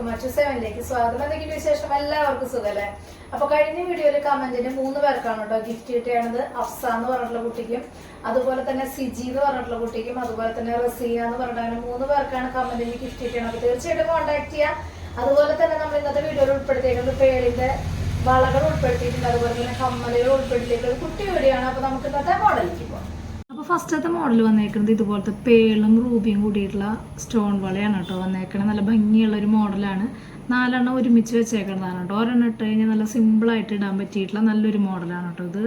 എല്ലാവർക്കും മറ്റു സെവനിലേക്ക് സ്വാഗതം. എന്തെങ്കിലും വിശേഷം? എല്ലാവർക്കും സുഖല്ലേ? അപ്പൊ കഴിഞ്ഞ വീഡിയോയിൽ കമന്റിന് മൂന്ന് പേർക്കാണ് കേട്ടോ ഗിഫ്റ്റ് കിട്ടിയാണത് അഫ്സ എന്ന് പറഞ്ഞിട്ടുള്ള കുട്ടിക്കും അതുപോലെ തന്നെ സിജി എന്ന് പറഞ്ഞിട്ടുള്ള കുട്ടിക്കും അതുപോലെ തന്നെ റസിയ എന്ന് പറഞ്ഞിട്ട് മൂന്ന് പേർക്കാണ് കമന്റിന് ഗിഫ്റ്റ് കിട്ടിയത്. അപ്പൊ തീർച്ചയായിട്ടും കോൺടാക്ട് ചെയ്യാം. അതുപോലെ തന്നെ നമ്മൾ ഇന്നത്തെ വീഡിയോയിൽ ഉൾപ്പെടുത്തിയിരിക്കുന്നത് പേരിന്റെ വളകൾ ഉൾപ്പെടുത്തിയിട്ടുണ്ട്. അതുപോലെ തന്നെ കമ്മലുകൾ ഉൾപ്പെടുത്തിയിട്ടുള്ള കുട്ടി വീടിയാണ് അപ്പൊ നമുക്ക് ഇന്നത്തെ മോഡലിലേക്ക് പോകാം ഫസ്റ്റത്തെ മോഡൽ വന്നേക്കുന്നത് ഇതുപോലത്തെ പേളും റൂബിയും കൂടിയിട്ടുള്ള സ്റ്റോൺ വളയാണ് കേട്ടോ വന്നേക്കണത്. നല്ല ഭംഗിയുള്ള ഒരു മോഡലാണ് നാലെണ്ണം ഒരുമിച്ച് വെച്ചേക്കുന്നതാണ് കേട്ടോ. ഒരെണ്ണം ഇട്ട് കഴിഞ്ഞാൽ നല്ല സിമ്പിളായിട്ട് ഇടാൻ പറ്റിയിട്ടുള്ള നല്ലൊരു മോഡലാണ് കേട്ടോ ഇത്.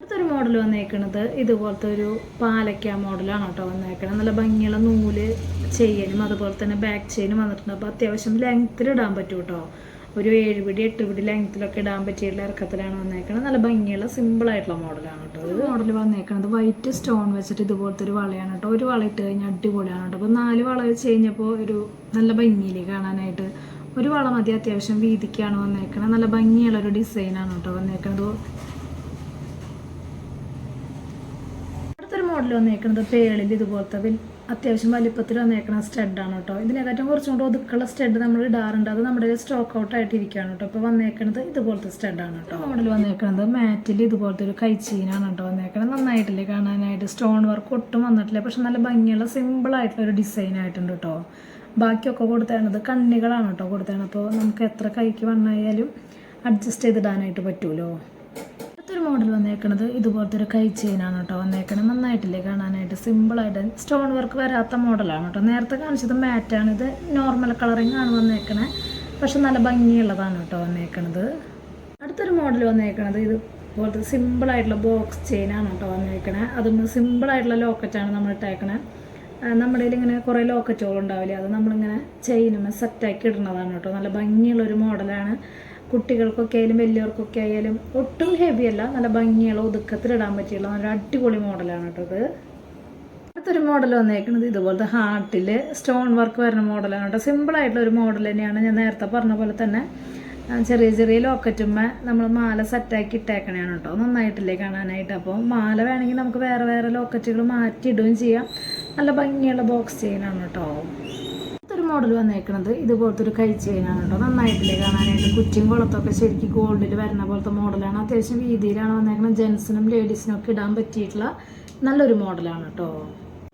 അടുത്തൊരു മോഡൽ വന്നേക്കണത് ഇതുപോലത്തെ ഒരു പാലക്ക മോഡലാണ് കേട്ടോ വന്നേക്കണത്. നല്ല ഭംഗിയുള്ള നൂൽ ചെയ്യാനും അതുപോലെ തന്നെ ബാക്ക് ചെയിനും വന്നിട്ടുണ്ട്. അപ്പോൾ അത്യാവശ്യം ലെങ്ത്തിൽ ഇടാൻ പറ്റും കേട്ടോ. ഒരു ഏഴ് പിടി ലെങ്ത്തിലൊക്കെ ഇടാൻ പറ്റിയിട്ടുള്ള ഇറക്കത്തിലാണ് വന്നേക്കുന്നത് നല്ല ഭംഗിയുള്ള സിമ്പിൾ ആയിട്ടുള്ള മോഡലാണ് കേട്ടോ. ഇത് മോഡൽ വന്നേക്കുന്നത് വൈറ്റ് സ്റ്റോൺ വെച്ചിട്ട് ഇതുപോലത്തെ ഒരു വളയാണ് കേട്ടോ. ഒരു വള ഇട്ട് കഴിഞ്ഞാൽ അടിപൊളിയാണ് കേട്ടോ. അപ്പോൾ നാല് വള വെച്ച് കഴിഞ്ഞപ്പോൾ ഒരു നല്ല ഭംഗിയിൽ കാണാനായിട്ട് ഒരു വള മതി. അത്യാവശ്യം വീതിക്കാണ് വന്നേക്കുന്നത് നല്ല ഭംഗിയുള്ള ഒരു ഡിസൈനാണ് കേട്ടോ വന്നേക്കുന്നത് അടുത്തൊരു മോഡൽ വന്നേക്കുന്നത് പേളിൽ ഇതുപോലത്തെ അത്യാവശ്യം വലിപ്പത്തിൽ വന്നേക്കുന്ന സ്റ്റെഡാണ് കേട്ടോ ഇതിനെക്കാട്ടും കുറച്ചും കൂടെ ഒതുക്കുള്ള സ്റ്റെഡ് നമ്മൾ ഇടാറുണ്ട്. അത് നമ്മുടെ സ്റ്റോക്ക് ഔട്ട് ആയിട്ട് ഇരിക്കുകയാണ് കേട്ടോ ഇപ്പോൾ വന്നേക്കുന്നത് ഇതുപോലത്തെ സ്റ്റെഡാണ് കേട്ടോ മോഡൽ വന്നേക്കുന്നത് മാറ്റിൽ ഇതുപോലത്തെ ഒരു കൈച്ചീനാണ് കേട്ടോ വന്നേക്കുന്നത് നന്നായിട്ടില്ലേ കാണാനായിട്ട്? സ്റ്റോൺ വർക്ക് ഒട്ടും വന്നിട്ടില്ല. പക്ഷെ നല്ല ഭംഗിയുള്ള സിമ്പിൾ ആയിട്ടുള്ള ഒരു ഡിസൈൻ ആയിട്ടുണ്ട് കേട്ടോ ബാക്കിയൊക്കെ കൊടുത്തേണത് കണ്ണികളാണ് കേട്ടോ കൊടുത്തേണത്. അപ്പോൾ നമുക്ക് എത്ര കൈക്ക് വണ്ണായാലും അഡ്ജസ്റ്റ് ചെയ്തിടാനായിട്ട് പറ്റുമല്ലോ മോഡൽ വന്നേക്കണത് ഇതുപോലത്തെ ഒരു കൈ ചെയിനാണ് കേട്ടോ വന്നേക്കണത്. നന്നായിട്ടില്ലേ കാണാനായിട്ട്? സിമ്പിളായിട്ട് സ്റ്റോൺ വർക്ക് വരാത്ത മോഡലാണ് കേട്ടോ. നേരത്തെ കാണിച്ചത് മാറ്റാണ് ഇത് നോർമൽ കളറിങ് ആണ് വന്നേക്കണേ. പക്ഷെ നല്ല ഭംഗിയുള്ളതാണ് കേട്ടോ വന്നേക്കണത്. അടുത്തൊരു മോഡൽ വന്നേക്കണത് ഇത് പോലത്തെ സിമ്പിളായിട്ടുള്ള ബോക്സ് ചെയിനാണ് കേട്ടോ വന്നേക്കണേ. അതും സിമ്പിളായിട്ടുള്ള ലോക്കറ്റാണ് നമ്മൾ ഇട്ടേക്കണേ. നമ്മുടെ ഇങ്ങനെ കുറേ ലോക്കറ്റുകൾ ഉണ്ടാവില്ലേ? അത് നമ്മളിങ്ങനെ ചെയിനും സെറ്റാക്കി ഇടുന്നതാണ് കേട്ടോ. നല്ല ഭംഗിയുള്ള ഒരു മോഡലാണ് കുട്ടികൾക്കൊക്കെ ആയാലും വലിയവർക്കൊക്കെ ആയാലും ഒട്ടും ഹെവി അല്ല. നല്ല ഭംഗിയുള്ള ഒതുക്കത്തിലിടാൻ പറ്റിയുള്ള നല്ല അടിപൊളി മോഡലാണ് കേട്ടോ ഇത്. അടുത്തൊരു മോഡൽ വന്നേക്കുന്നത് ഇതുപോലത്തെ ഹാർട്ടിൽ സ്റ്റോൺ വർക്ക് വരുന്ന മോഡലാണ് കേട്ടോ. സിമ്പിളായിട്ടുള്ള ഒരു മോഡൽ തന്നെയാണ്. ഞാൻ നേരത്തെ പറഞ്ഞ പോലെ തന്നെ ചെറിയ ചെറിയ ലോക്കറ്റുമ്മ നമ്മൾ മാല സെറ്റാക്കി ഇട്ടേക്കണയാണ് കേട്ടോ. നന്നായിട്ടില്ലേ കാണാനായിട്ട്. അപ്പോൾ മാല വേണമെങ്കിൽ നമുക്ക് വേറെ വേറെ ലോക്കറ്റുകൾ മാറ്റി ഇടുകയും ചെയ്യാം. നല്ല ഭംഗിയുള്ള ബോക്സ് ചെയിനാണ് കേട്ടോ. മോഡൽ വന്നേക്കുന്നത് ഇതുപോലത്തെ ഒരു കൈ ചെയിനാണ് കേട്ടോ നന്നായിട്ടില്ലേ കാണാനായിട്ട്. കുറ്റിയും കുളത്തൊക്കെ ശരിക്കും ഗോൾഡിൽ വരുന്ന പോലത്തെ മോഡലാണ് അത്യാവശ്യം വീതിയിലാണ് വന്നേക്കുന്നത് ജെൻസിനും ലേഡീസിനും ഒക്കെ ഇടാൻ പറ്റിയിട്ടുള്ള നല്ലൊരു മോഡലാണ് കേട്ടോ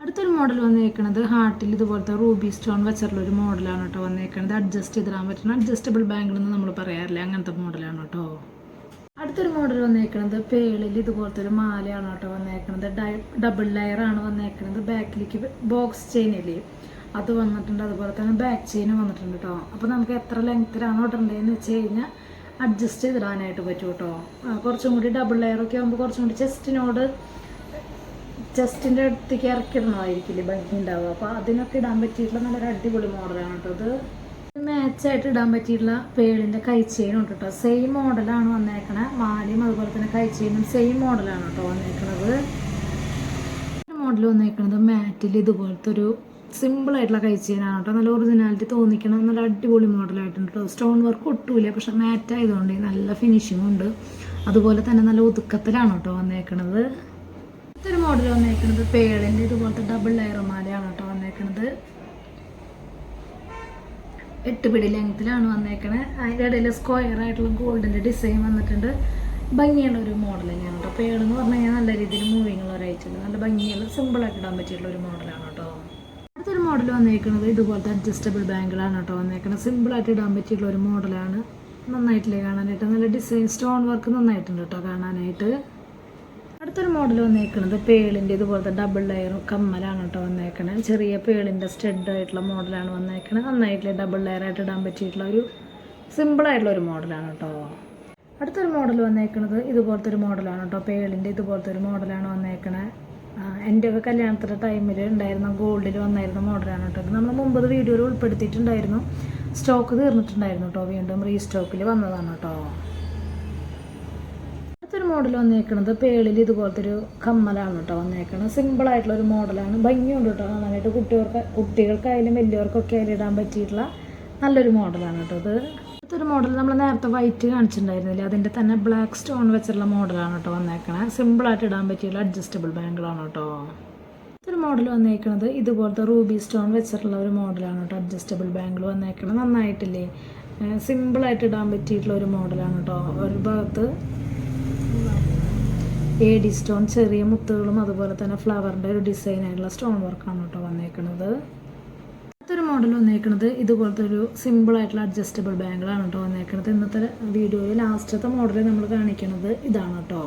അടുത്തൊരു മോഡൽ വന്നേക്കുന്നത് ഹാർട്ടിൽ ഇതുപോലത്തെ റൂബി സ്റ്റോൺ വെച്ചിട്ടുള്ള ഒരു മോഡലാണ് കേട്ടോ വന്നേക്കുന്നത് അഡ്ജസ്റ്റ് ചെയ്തിടാൻ പറ്റുന്ന അഡ്ജസ്റ്റബിൾ ബാങ്കിൾ എന്ന് നമ്മൾ പറയാറില്ല. അങ്ങനത്തെ മോഡലാണ് കേട്ടോ അടുത്തൊരു മോഡൽ വന്നേക്കുന്നത് പേളിൽ ഇതുപോലത്തെ ഒരു മാലയാണ് കേട്ടോ വന്നേക്കുന്നത് ഡബിൾ ലെയർ ആണ് വന്നേക്കുന്നത് ബാക്കിലേക്ക് ബോക്സ് ചെയിൻ ഇല്ലേ? അത് വന്നിട്ടുണ്ട് അതുപോലെ തന്നെ ബാക്ക് ചെയിനും വന്നിട്ടുണ്ട് കേട്ടോ അപ്പോൾ നമുക്ക് എത്ര ലെങ്ത്തിലാണ് ഇടേണ്ടതെന്ന് വെച്ച് കഴിഞ്ഞാൽ അഡ്ജസ്റ്റ് ചെയ്തിടാനായിട്ട് പറ്റും കേട്ടോ കുറച്ചും കൂടി ഡബിൾ ലെയർ ഒക്കെ ആകുമ്പോൾ കുറച്ചും കൂടി ചെസ്റ്റിനോട് ചെസ്റ്റിന്റെ അടുത്തേക്ക് ഇറക്കിടണമായിരിക്കില്ലേ ഭംഗി ഉണ്ടാവുക അപ്പോൾ അതിനൊക്കെ ഇടാൻ പറ്റിയിട്ടുള്ള നല്ലൊരു അടിപൊളി മോഡലാണ് കേട്ടോ അത് മാച്ചായിട്ട് ഇടാൻ പറ്റിയിട്ടുള്ള പേളിന്റെ കൈച്ചെയിനും ഉണ്ട് കേട്ടോ സെയിം മോഡലാണ് വന്നേക്കണേ. മാലയും അതുപോലെ തന്നെ കൈച്ചെയിനും സെയിം മോഡലാണ് കേട്ടോ വന്നേക്കണത്. മോഡൽ വന്നേക്കണത് മാറ്റിൽ ഇതുപോലത്തെ ഒരു സിമ്പിൾ ആയിട്ടുള്ള കൈച്ചെയിനാണ് കേട്ടോ നല്ല ഒറിജിനാലിറ്റി തോന്നിക്കണം നല്ല അടിപൊളി മോഡലായിട്ടുണ്ട് കേട്ടോ സ്റ്റോൺ വർക്ക് ഒട്ടുമില്ല പക്ഷെ മാറ്റ് ആയതുകൊണ്ട് നല്ല ഫിനിഷിംഗ് ഉണ്ട്. അതുപോലെ തന്നെ നല്ല ഒതുക്കത്തിലാണ് കേട്ടോ വന്നേക്കണത്. ഇത്തരം മോഡൽ വന്നേക്കണത് പേളിന്റെ ഇതുപോലത്തെ ഡബിൾ ലെയർ മാലയാണ് കേട്ടോ വന്നേക്കണത്. എട്ട് പിടി ലെങ്ത്തിലാണ് വന്നേക്കണത് അതിന്റെ ഇടയിൽ സ്ക്വയർ ആയിട്ടുള്ള ഗോൾഡിന്റെ ഡിസൈൻ വന്നിട്ടുണ്ട്. ഭംഗിയുള്ള ഒരു മോഡൽ തന്നെയാണ് കേട്ടോ പേളെന്ന് പറഞ്ഞു കഴിഞ്ഞാൽ നല്ല രീതിയിൽ മൂവിങ്ങുള്ള ഒരു ഐറ്റം നല്ല ഭംഗിയുള്ള സിമ്പിളായിട്ട് ഇടാൻ പറ്റിയിട്ടുള്ള ഒരു മോഡലാണ് കേട്ടോ മോഡൽ വന്നേക്കുന്നത് ഇതുപോലത്തെ അഡ്ജസ്റ്റബിൾ ബാങ്കിളാണ് കേട്ടോ വന്നേക്കുന്നത് സിമ്പിളായിട്ട് ഇടാൻ പറ്റിയിട്ടുള്ള ഒരു മോഡലാണ് നന്നായിട്ടില്ലേ കാണാനായിട്ട്? നല്ല ഡിസൈൻ സ്റ്റോൺ വർക്ക് നന്നായിട്ടുണ്ട് കേട്ടോ കാണാനായിട്ട്. അടുത്തൊരു മോഡൽ വന്നേക്കുന്നത് പേളിന്റെ ഇതുപോലത്തെ ഡബിൾ ലെയർ കമ്മലാണ് കേട്ടോ വന്നേക്കണത്. ചെറിയ പേളിന്റെ സ്റ്റഡ് ആയിട്ടുള്ള മോഡലാണ് വന്നേക്കണത്. നന്നായിട്ടില്ല ഡബിൾ ലെയർ ആയിട്ട് ഇടാൻ പറ്റിയിട്ടുള്ള ഒരു സിമ്പിളായിട്ടുള്ള ഒരു മോഡലാണ് കേട്ടോ അടുത്തൊരു മോഡൽ വന്നേക്കുന്നത് ഇതുപോലത്തെ ഒരു മോഡലാണ് കേട്ടോ പേളിന്റെ ഇതുപോലത്തെ ഒരു മോഡലാണ് വന്നേക്കണത്. എന്റെ ഒക്കെ കല്യാണത്തിന്റെ ടൈമിൽ ഉണ്ടായിരുന്ന ഗോൾഡിൽ വന്നായിരുന്ന മോഡലാണ് കേട്ടോ. നമ്മൾ മുമ്പത് വീഡിയോയിൽ ഉൾപ്പെടുത്തിയിട്ടുണ്ടായിരുന്നു. സ്റ്റോക്ക് തീർന്നിട്ടുണ്ടായിരുന്നു കേട്ടോ വീണ്ടും റീസ്റ്റോക്കിൽ വന്നതാണ് കേട്ടോ. അടുത്തൊരു മോഡൽ വന്നേക്കണത് പേളിൽ ഇതുപോലത്തെ ഒരു കമ്മലാണ് കേട്ടോ വന്നേക്കണത്. സിമ്പിൾ ആയിട്ടുള്ള ഒരു മോഡലാണ് ഭംഗിയുണ്ട് കേട്ടോ കാണാനായിട്ട്. കുട്ടികൾക്ക് കുട്ടികൾക്കായാലും വലിയവർക്കൊക്കെ ആയാലും ഇടാൻ പറ്റിയിട്ടുള്ള നല്ലൊരു മോഡലാണ് കേട്ടോ ഇത്. അടുത്തൊരു മോഡൽ നമ്മൾ നേരത്തെ വൈറ്റ് കാണിച്ചിട്ടുണ്ടായിരുന്നില്ല? അതിന്റെ തന്നെ ബ്ലാക്ക് സ്റ്റോൺ വെച്ചിട്ടുള്ള മോഡലാണ് കേട്ടോ വന്നേക്കണേ. സിമ്പിളായിട്ട് ഇടാൻ പറ്റിയുള്ള അഡ്ജസ്റ്റബിൾ ബാങ്കിളാണ് കേട്ടോ. ഒരു മോഡൽ വന്നേക്കണത് ഇതുപോലത്തെ റൂബി സ്റ്റോൺ വെച്ചിട്ടുള്ള ഒരു മോഡലാണ് കേട്ടോ. അഡ്ജസ്റ്റബിൾ ബാങ്കിൾ വന്നേക്കണത് നന്നായിട്ടില്ലേ? സിമ്പിളായിട്ട് ഇടാൻ പറ്റിയിട്ടുള്ള ഒരു മോഡലാണ് കേട്ടോ. ഒരു ഭാഗത്ത് എ ഡി സ്റ്റോൺ ചെറിയ മുത്തുകളും അതുപോലെ തന്നെ ഫ്ലവറിന്റെ ഒരു ഡിസൈനായിട്ടുള്ള സ്റ്റോൺ വർക്കാണ് കേട്ടോ വന്നേക്കണത്. അടുത്തൊരു മോഡൽ വന്നേക്കുന്നത് ഇതുപോലത്തെ ഒരു സിമ്പിൾ ആയിട്ടുള്ള അഡ്ജസ്റ്റബിൾ ബാങ്കിളാണ് കേട്ടോ വന്നേക്കുന്നത് ഇന്നത്തെ വീഡിയോയിൽ ലാസ്റ്റത്തെ മോഡൽ നമ്മൾ കാണിക്കുന്നത് ഇതാണ് കേട്ടോ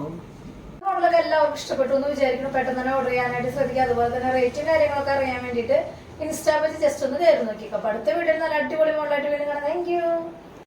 മോഡലൊക്കെ എല്ലാവർക്കും ഇഷ്ടപ്പെട്ടു എന്ന് വിചാരിക്കുന്നു. പെട്ടെന്ന് തന്നെ ഓർഡർ ചെയ്യാനായിട്ട് ശ്രദ്ധിക്കുക. അതുപോലെ തന്നെ റേറ്റും കാര്യങ്ങളൊക്കെ അറിയാൻ വേണ്ടിയിട്ട് ഇൻസ്റ്റാ പേജ് ജസ്റ്റ് ഒന്ന് കയറി നോക്കിക്കോ. അപ്പോൾ അടുത്ത വീഡിയോയിൽ നല്ല അടിപൊളി മോഡലായിട്ട് വീണ്ടും കാണാം. താങ്ക്